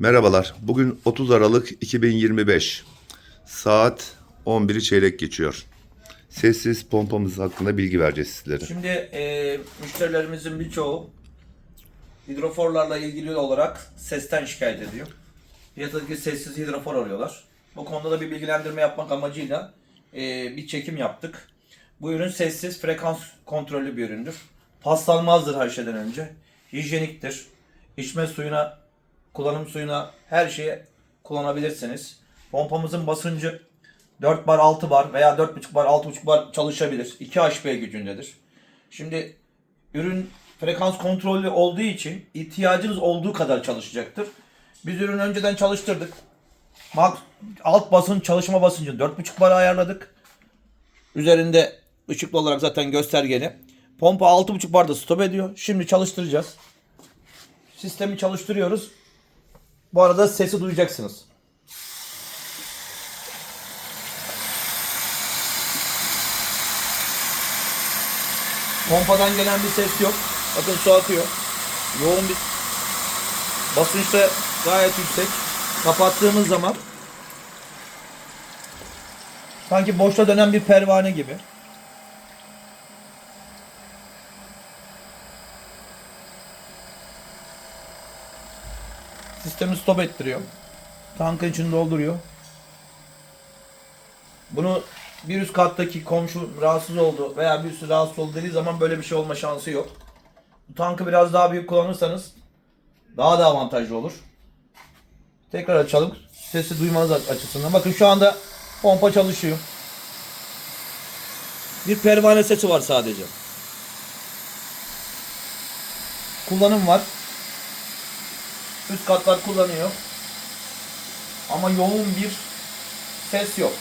Merhabalar. Bugün 30 Aralık 2025. Saat 11'i çeyrek geçiyor. Sessiz pompamız hakkında bilgi vereceğiz sizlere. Şimdi e, müşterilerimizin birçoğu hidroforlarla ilgili olarak sesten şikayet ediyor. Piyasadaki sessiz hidrofor arıyorlar. Bu konuda da bir bilgilendirme yapmak amacıyla e, bir çekim yaptık. Bu ürün sessiz frekans kontrollü bir üründür. Paslanmazdır her şeyden önce. Hijyeniktir. İçme suyuna, kullanım suyuna her şeye kullanabilirsiniz. Pompamızın basıncı 4 bar 6 bar veya 4.5 bar 6.5 bar çalışabilir. 2 HP gücündedir. Şimdi ürün frekans kontrollü olduğu için ihtiyacınız olduğu kadar çalışacaktır. Biz ürünü önceden çalıştırdık. Alt basınç çalışma basıncını 4.5 bara ayarladık. Üzerinde ışıklı olarak zaten göstergeli. Pompa 6.5 barda stop ediyor. Şimdi çalıştıracağız. Sistemi çalıştırıyoruz. Bu arada sesi duyacaksınız. Pompadan gelen bir ses yok. Bakın su akıyor. Yoğun bir basınç da gayet yüksek. Kapattığımız zaman sanki boşta dönen bir pervane gibi. Sistemi stop ettiriyor. Tankın içini dolduruyor. Bunu bir üst kattaki komşu rahatsız oldu veya bir üstü rahatsız oldu dediği zaman böyle bir şey olma şansı yok. Bu tankı biraz daha büyük kullanırsanız daha da avantajlı olur. Tekrar açalım. Sesi duymanız açısından. Bakın şu anda pompa çalışıyor. Bir pervane sesi var sadece. Kullanım var. Üst katlar kullanıyor. Ama yoğun bir ses yok.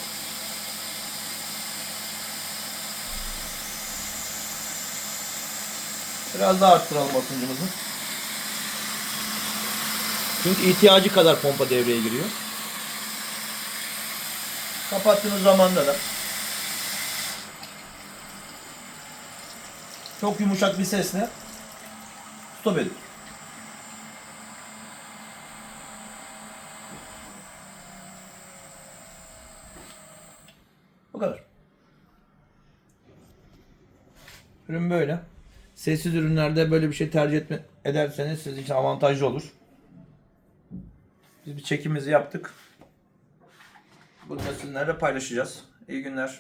Biraz daha arttıralım basıncımızı. Çünkü ihtiyacı kadar pompa devreye giriyor. Kapattığınız zamanda da çok yumuşak bir sesle stop ediyor. Bu kadar. Ürün böyle. Sessiz ürünlerde böyle bir şey tercih etme, ederseniz sizin için avantajlı olur. Biz bir çekimimizi yaptık. Bunu da sizinlerle paylaşacağız. İyi günler.